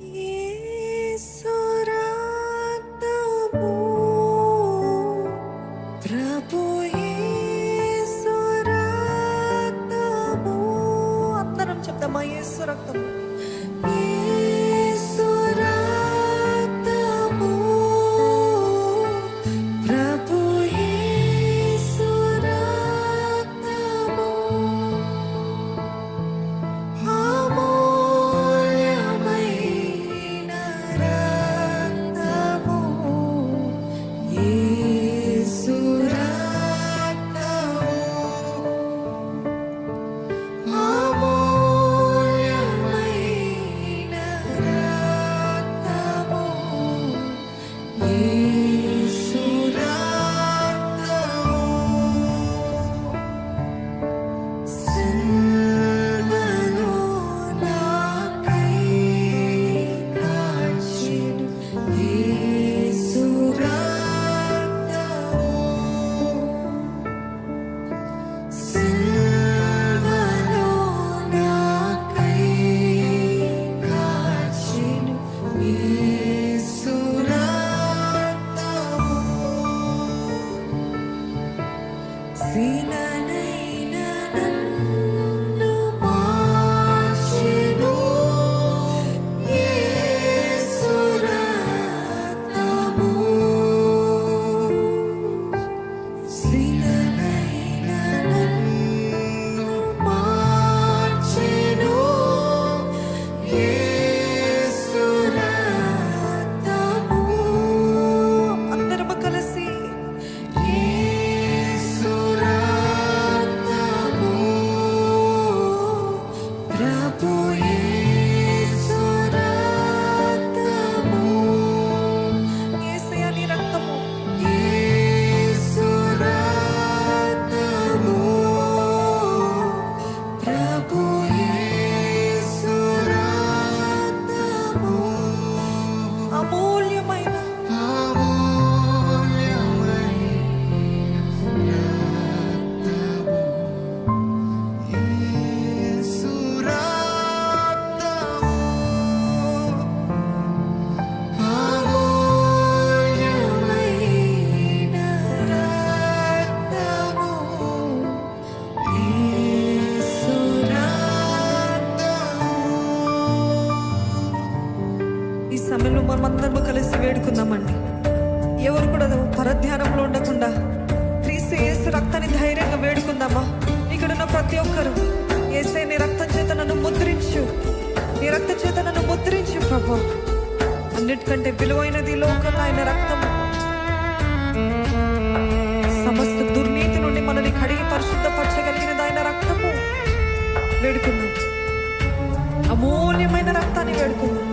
Yeah. ధ్యానంలో ఉండకుండా క్రీస్తు రక్తాన్ని ధైర్యంగా వేడుకుందామా? ఇక్కడున్న ప్రతి ఒక్కరు ఏసే నీ రక్తం చేత నన్ను ముద్రించు. నీ రక్త చేత నన్ను ముద్రించు ప్రభు. అన్నిటికంటే విలువైనది లోకంలో ఆయన రక్తం సమస్త దుర్నీతి నుండి మనని కడిగి పరిశుద్ధపరచగలిగినది ఆయన రక్తము. వేడుకున్నాం అమూల్యమైన రక్తాన్ని వేడుకున్నాం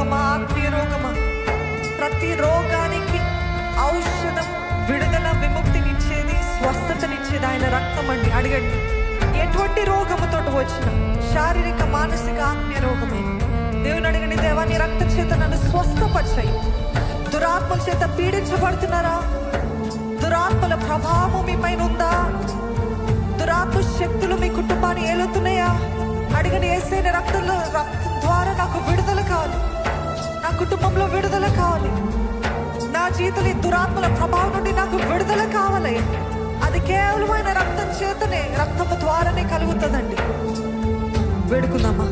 రోగమా ఆత్మీయ రోగమా. ప్రతి రోగానికి ఔషధం విడుదల విముక్తినిచ్చేది స్వస్థతనిచ్చేది ఆయన రక్తం అండి. అడగండి ఎటువంటి రోగముతోటి వచ్చిన శారీరక మానసిక ఆత్మీయ రోగమే. దేవుని అడగండి దేవా నీ రక్త చేత నన్ను స్వస్థపరిచాయి దురాత్మల చేత పీడించబడుతున్నారా? దురాత్మల ప్రభావం మీ పైన ఉందా? దురాత్మ శక్తులు మీ కుటుంబాన్ని ఏలుతున్నాయా? అడిగిన ఏసైన రక్తంలో రక్తం ద్వారా నాకు విడుదల కాదు. నా కుటుంబంలో విడుదల కావాలి. నా జీవితం ఈ దురాత్మల ప్రభావం నుండి నాకు విడుదల కావాలి. అది కేవలమైన రక్తం చేతనే రక్తము ద్వారానే కలుగుతుందండి. వేడుకుందామా?